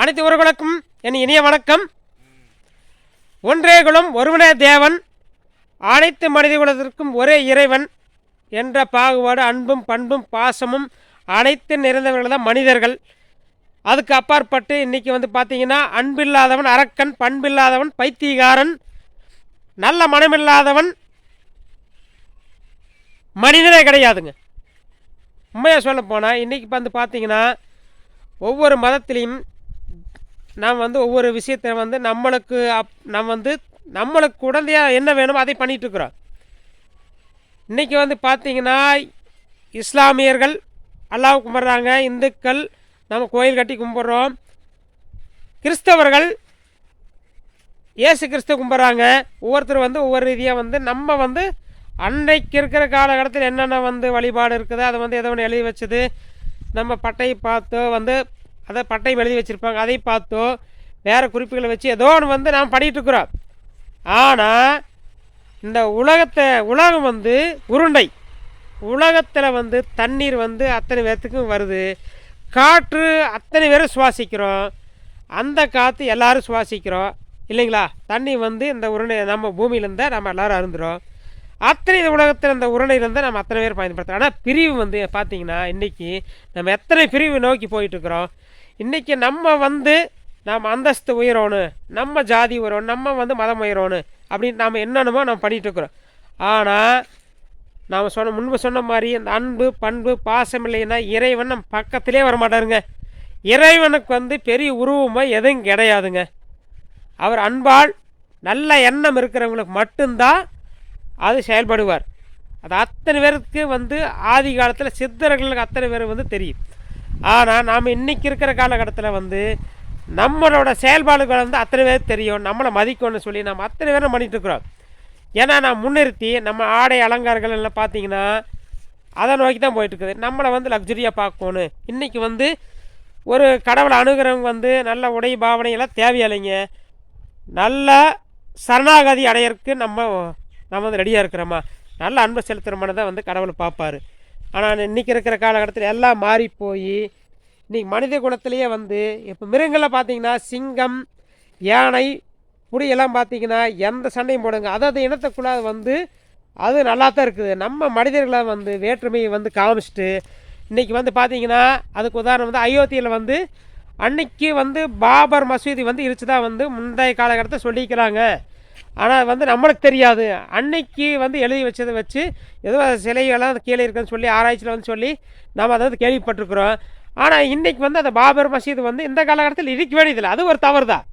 அனைத்து உறவுகளுக்கும் என் இனிய வணக்கம். ஒன்றே குலம் ஒருவனே தேவன். அனைத்து மனித குலத்திற்கும் ஒரே இறைவன் என்ற பாகுபாடு அன்பும் பண்பும் பாசமும் அனைத்து நிறைந்தவர்கள் தான் மனிதர்கள். அதுக்கு அப்பாற்பட்டு இன்றைக்கி வந்து பார்த்தீங்கன்னா அன்பில்லாதவன் அரக்கன் பண்பில்லாதவன் பைத்தியகாரன் நல்ல மனமில்லாதவன் மனிதனே கிடையாதுங்க. உண்மையாக சொல்ல போனால் இன்றைக்கி வந்து பார்த்தீங்கன்னா ஒவ்வொரு மதத்திலையும் நாம் வந்து ஒவ்வொரு விஷயத்தை வந்து நம்மளுக்கு அப் நம்ம வந்து நம்மளுக்கு உடந்தையாக என்ன வேணுமோ அதை பண்ணிகிட்ருக்குறோம் இருக்கிறோம் இன்றைக்கி வந்து பார்த்திங்கன்னா இஸ்லாமியர்கள் அல்லாஹ் கும்பிட்றாங்க இந்துக்கள் நம்ம கோயில் கட்டி கும்பிட்றோம். கிறிஸ்தவர்கள் இயேசு கிறிஸ்து கும்பிட்றாங்க. ஒவ்வொருத்தர் வந்து ஒவ்வொரு ரீதியாக வந்து நம்ம வந்து அன்றைக்கு இருக்கிற காலகட்டத்தில் என்னென்ன வந்து வழிபாடு இருக்குது அதை வந்து எதோ ஒன்று எழுதி வச்சது நம்ம பட்டையை பார்த்தோ வந்து அதை பட்டையும் எழுதி வச்சுருப்பாங்க. அதை பார்த்தோ வேறு குறிப்புகளை வச்சு ஏதோ ஒன்று வந்து நாம் படிக்கிட்டுருக்குறோம் ஆனால் இந்த உலகத்தை உலகம் வந்து உருண்டை. உலகத்தில் வந்து தண்ணீர் வந்து அத்தனை பேர்த்துக்கும் வருது. காற்று அத்தனை பேரும் சுவாசிக்கிறோம். அந்த காற்று எல்லாரும் சுவாசிக்கிறோம். இல்லைங்களா? தண்ணி வந்து இந்த உருணை நம்ம பூமியிலேருந்தால் நம்ம எல்லாரும் அருந்துடும் அத்தனை இந்த உலகத்தில் இந்த உருண்டையிலேருந்து நம்ம அத்தனை பேர் பயன்படுத்துகிறோம் ஆனால் பிரிவு வந்து பார்த்திங்கன்னா இன்றைக்கி நம்ம எத்தனை பிரிவு நோக்கி போயிட்டுருக்குறோம் இன்றைக்கி நம்ம வந்து நாம் அந்தஸ்து உயரணும் நம்ம ஜாதி உயரணும் நம்ம வந்து மதம் உயரணும் அப்படின்னு நாம் என்னென்னமோ நம்ம பண்ணிகிட்ருக்குறோம் ஆனால் நாம் சொன்ன முன்பு சொன்ன மாதிரி இந்த அன்பு பண்பு பாசம் இல்லைன்னா இறைவன் நம்ம பக்கத்திலே வரமாட்டாருங்க. இறைவனுக்கு வந்து பெரிய உருவமாக எதுவும் கிடையாதுங்க. அவர் அன்பால் நல்ல எண்ணம் இருக்கிறவங்களுக்கு மட்டும்தான் அது செயல்படுவார். அது அத்தனை பேருக்கு வந்து ஆதி காலத்தில் சித்தர்களுக்கு அத்தனை பேர் வந்து தெரியும். ஆனால் நாம் இன்றைக்கி இருக்கிற காலகட்டத்தில் வந்து நம்மளோட செயல்பாடுகள் வந்து அத்தனை பேர் தெரியும். நம்மளை மதிக்கணும்னு சொல்லி நம்ம அத்தனை பேரும் பண்ணிகிட்டு இருக்கிறோம். ஏன்னா நான் முன்னிறுத்தி நம்ம ஆடை அலங்காரங்கள் எல்லாம் பார்த்தீங்கன்னா அதை நோக்கி தான் போயிட்டுருக்குது நம்மளை வந்து லக்ஸுரியாக பார்க்கணும். இன்றைக்கி வந்து ஒரு கடவுளை அணுகிறவங்க வந்து நல்ல உடை பாவனையெல்லாம் தேவையில்லைங்க. நல்ல சரணாகதி அடையறதுக்கு நம்ம நம்ம வந்து ரெடியாக இருக்கிறோமா? நல்ல அன்பை செலுத்துகிற மனதை வந்து கடவுளை பார்ப்பாரு. ஆனால் இன்றைக்கி இருக்கிற காலகட்டத்தில் எல்லாம் மாறி போய் இன்றைக்கி மனித குணத்திலேயே வந்து இப்போ மிருகங்களை பார்த்தீங்கன்னா சிங்கம் யானை புடியெல்லாம் பார்த்தீங்கன்னா எந்த சண்டையும் போடுங்க. அதாவது இனத்துக்குள்ளே வந்து அது நல்லா தான் இருக்குது. நம்ம மனிதர்களை வந்து வேற்றுமையை வந்து காமிச்சிட்டு இன்றைக்கி வந்து பார்த்திங்கன்னா அதுக்கு உதாரணம் வந்து அயோத்தியில் வந்து அன்னைக்கு வந்து பாபர் மசூதி வந்து இருச்சுதா வந்து முந்தைய காலகட்டத்தை சொல்லிக்கிறாங்க. ஆனால் வந்து நம்மளுக்கு தெரியாது. அன்னைக்கு வந்து எழுதி வச்சதை வச்சு ஏதோ சிலைகள்லாம் கீழே இருக்குன்னு சொல்லி ஆராய்ச்சியில் வந்து சொல்லி நம்ம அதை வந்து கேள்விப்பட்டிருக்கிறோம். ஆனால் இன்றைக்கி வந்து அந்த பாபர் மசீது வந்து இந்த காலகட்டத்தில் இருக்க வேண்டியதில்லை. அது ஒரு தவறு தான்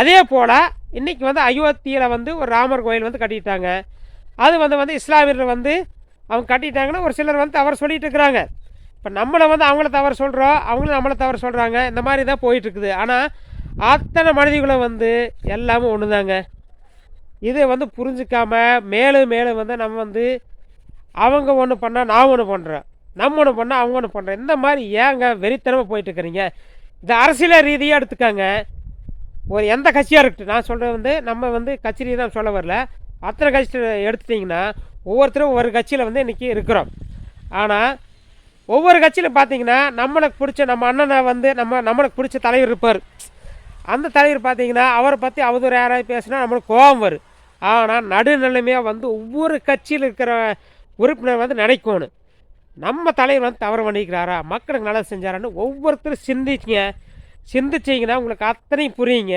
அதே போல் இன்றைக்கி வந்து அயோத்தியில் வந்து ஒரு ராமர் கோயில் வந்து கட்டிட்டாங்க. அது வந்து வந்து இஸ்லாமியர்கள் வந்து அவங்க கட்டிட்டாங்கன்னா ஒரு சிலர் வந்து தவறு சொல்லிகிட்டு இருக்கிறாங்க. இப்போ நம்மளை வந்து அவங்கள தவறு சொல்கிறோம் அவங்களும் நம்மளை தவறு சொல்கிறாங்க இந்த மாதிரி தான் போயிட்டுருக்குது ஆனால் அத்தனை மனிதர்களும் வந்து எல்லாமே ஒன்று தாங்க இதை வந்து புரிஞ்சிக்காம மேலும் மேலும் வந்து நம்ம வந்து அவங்க ஒன்று பண்ணால் நான் ஒன்று பண்ணுறேன் நம்ம ஒன்று பண்ணால் அவங்க ஒன்று பண்ணுறேன் இந்த மாதிரி ஏங்க வெறித்தனமாக போயிட்டுருக்குறீங்க? இந்த அரசியல் ரீதியாக எடுத்துக்காங்க. ஒரு எந்த கட்சியாக இருக்கட்டும் நான் சொல்கிறது வந்து நம்ம வந்து கட்சி ரீதியாக தான் சொல்ல வரல. அத்தனை கட்சி எடுத்துட்டிங்கன்னா ஒவ்வொருத்தரும் ஒவ்வொரு கட்சியில் வந்து இன்றைக்கி இருக்கிறோம். ஆனால் ஒவ்வொரு கட்சியிலும் பார்த்தீங்கன்னா நம்மளுக்கு பிடிச்ச நம்ம அண்ணனை வந்து நம்ம நம்மளுக்கு பிடிச்ச தலைவர் இருப்பார். அந்த தலைவர் பார்த்தீங்கன்னா அவரை பற்றி அவதூறு யாராவது பேசுனா நம்மளுக்கு கோபம் வரும். ஆனால் நடுநிலைமையாக வந்து ஒவ்வொரு கட்சியில் இருக்கிற உறுப்பினர் வந்து நினைக்கணும். நம்ம தலைவர் வந்து தவறு பண்ணிக்கிறாரா? மக்களுக்கு நல்லது செஞ்சாரான்னு ஒவ்வொருத்தரும் சிந்திச்சிங்க. சிந்திச்சிங்கன்னா உங்களுக்கு அத்தனையும் புரியுங்க.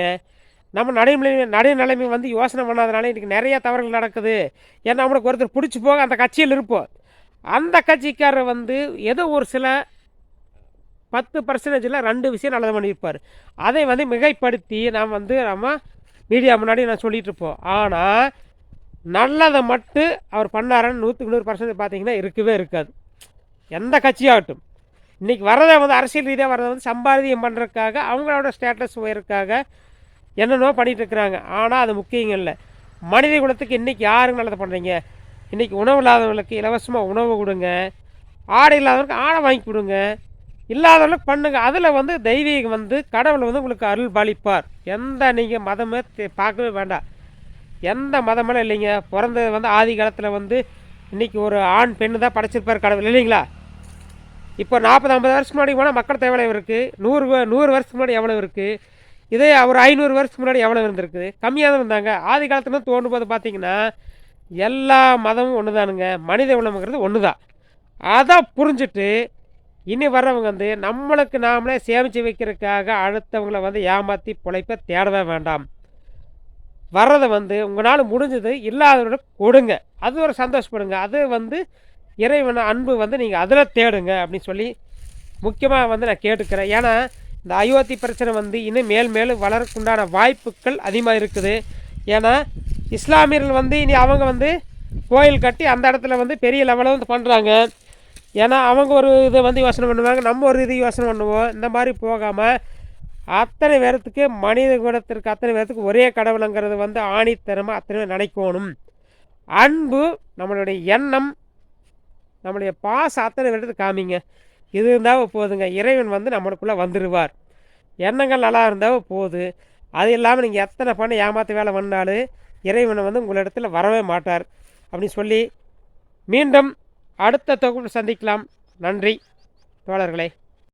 நம்ம நடைமுறை நடுநிலைமை வந்து யோசனை பண்ணாதனால இன்றைக்கி நிறையா தவறுகள் நடக்குது. ஏன்னா நம்மளுக்கு ஒருத்தர் பிடிச்சி போக அந்த கட்சியில் இருப்போம். அந்த கட்சிக்காரர் வந்து ஏதோ ஒரு சில பத்து பர்சன்டேஜில் ரெண்டு விஷயம் நல்லது பண்ணியிருப்பார். அதை வந்து மிகைப்படுத்தி நாம் வந்து நம்ம மீடியா முன்னாடி நான் சொல்லிகிட்டு இருப்போம். ஆனால் நல்லதை மட்டும் அவர் பண்ணாரன்னு நூற்றுக்கு நூறு பர்சன்டேஜ் பார்த்தீங்கன்னா இருக்கவே இருக்காது. எந்த கட்சியாகட்டும். இன்றைக்கி வரதை வந்து அரசியல் ரீதியாக வரதை வந்து சம்பாதியம் பண்ணுறதுக்காக அவங்களோட ஸ்டேட்டஸ் உயர்றதுக்காக என்னென்னோ பண்ணிகிட்ருக்குறாங்க ஆனால் அது முக்கியம் இல்லை. மனித குலத்துக்கு இன்றைக்கி யாருங்க நல்லது பண்ணுறீங்க இன்றைக்கி உணவு இல்லாதவங்களுக்கு இலவசமாக உணவு கொடுங்க. ஆடை இல்லாதவங்களுக்கு ஆடை வாங்கி கொடுங்க. இல்லாதவங்களுக்கு பண்ணுங்க. அதில் வந்து தெய்வீகம் வந்து கடவுள் வந்து உங்களுக்கு அருள் பாலிப்பார் எந்த நீங்கள் மதமே பார்க்கவே வேண்டாம். எந்த மதமெல்லாம் இல்லைங்க. பிறந்தது வந்து ஆதி காலத்தில் வந்து இன்றைக்கி ஒரு ஆண் பெண்ணு தான் படைச்சிருப்பார் கடவுள். இல்லைங்களா? இப்போ நாற்பது ஐம்பது வருஷத்துக்கு முன்னாடி போனால் மக்கள் தேவை எவ்வளோ இருக்குது நூறு நூறு வருஷத்துக்கு முன்னாடி எவ்வளோ இருக்குது இதே ஒரு ஐநூறு வருஷத்துக்கு முன்னாடி எவ்வளோ இருந்திருக்குது கம்மியாக தான் இருந்தாங்க. ஆதி காலத்துல தோன்றும் போது பார்த்திங்கன்னா எல்லா மதமும் ஒன்று தானுங்க மனித உலகங்கிறது ஒன்று தான் அதை புரிஞ்சுட்டு இனி வர்றவங்க வந்து நம்மளுக்கு நாமளே சேமித்து வைக்கிறதுக்காக அடுத்தவங்கள வந்து ஏமாற்றி பிழைப்ப தேடவே வேண்டாம். வர்றதை வந்து உங்களால் முடிஞ்சது இல்லாதவரோட கொடுங்க. அது ஒரு சந்தோஷப்படுங்க. அது வந்து இறைவன் அன்பு வந்து நீங்கள் அதில் தேடுங்க அப்படின்னு சொல்லி முக்கியமாக வந்து நான் கேட்டுக்கிறேன். ஏன்னா இந்த அயோத்தி பிரச்சனை வந்து இன்னும் மேல் மேலும் வளர்க்குண்டான வாய்ப்புகள் அதிகமாக இருக்குது. ஏன்னா இஸ்லாமியர்கள் வந்து இனி அவங்க வந்து கோயில் கட்டி அந்த இடத்துல வந்து பெரிய லெவலில் வந்து பண்ணுறாங்க ஏன்னா அவங்க ஒரு இதை வந்து யோசனை பண்ணுவாங்க நம்ம ஒரு இது யோசனை பண்ணுவோம். இந்த மாதிரி போகாமல் அத்தனை பேரத்துக்கு மனித குணத்திற்கு அத்தனை பேர்த்துக்கு ஒரே கடவுளுங்கிறது வந்து ஆணித்தரமாக அத்தனை பேர் நினைக்கணும். அன்பு நம்மளுடைய எண்ணம் நம்மளுடைய பாசம் அத்தனை பேர்த்துக்கு காமிங்க. இது இருந்தால் போதுங்க. இறைவன் வந்து நம்மளுக்குள்ளே வந்துடுவார் எண்ணங்கள் நல்லா இருந்தால் போகுது அது இல்லாமல் நீங்கள் எத்தனை பண்ண ஏமாற்ற வேலை பண்ணாலும் இறைவனை வந்து உங்களிடத்தில் வரவே மாட்டார். அப்படின்னு சொல்லி மீண்டும் அடுத்த தொகுப்பு சந்திக்கலாம். நன்றி. தோழர்களே.